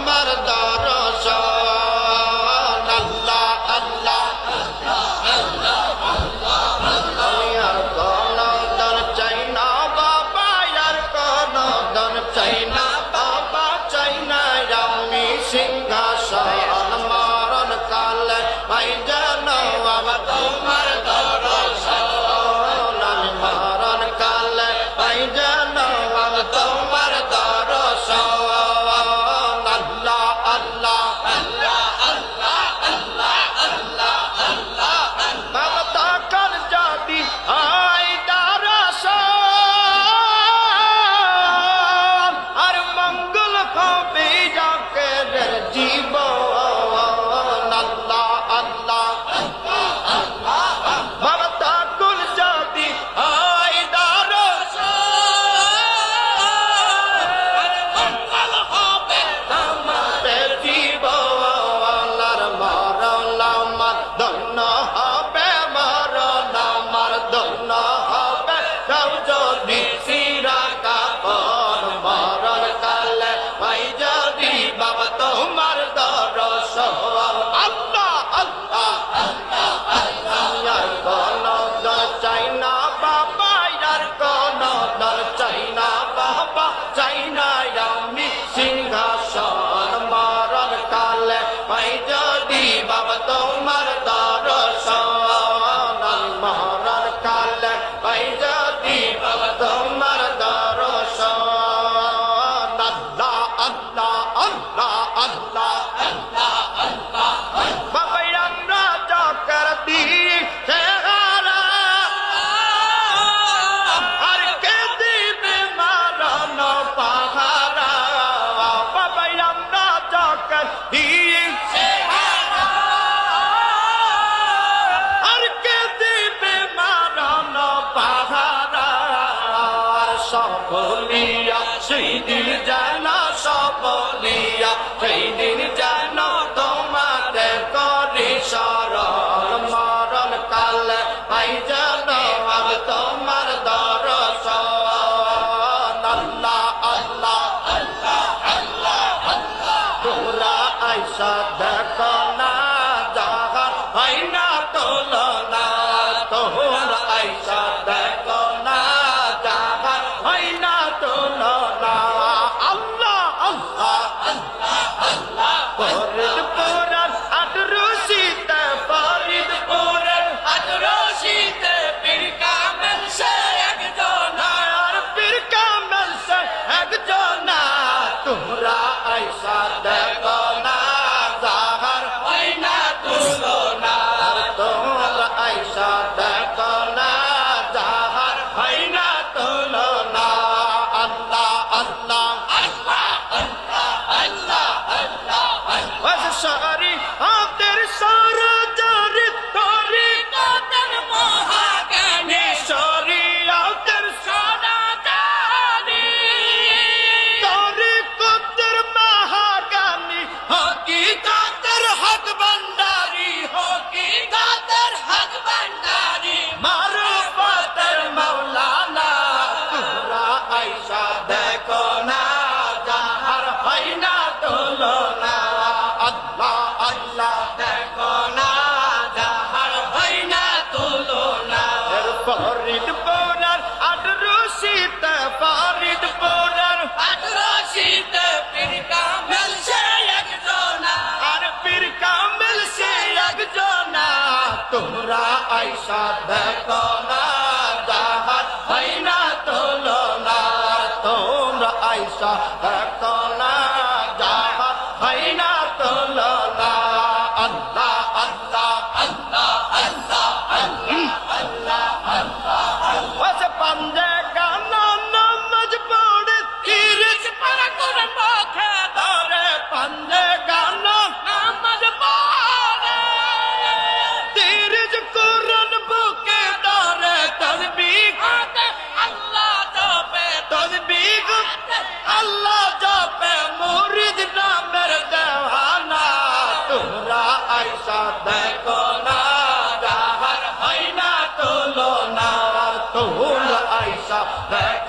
তোমার দর্শন আল্লাহ আল্লাহ সিংহাসন মরণ কাল পাই জানো বাবা তোমার বলিয়া সেই দিন জানা সব বলিয়া সেই দিন জানা 왜 끝? তোমরা আইসা দেখো না, জাহাজ হয় না তোলো না তোমরা আইসা দেখো না, জাহাজ হয় না তোলো আল্লাহ যাবে মুরিদ নামের দেওয়ানা। তোমরা আইসা দেখো না, যাহার হয় না তোলো না তোমরা আইসা দেখো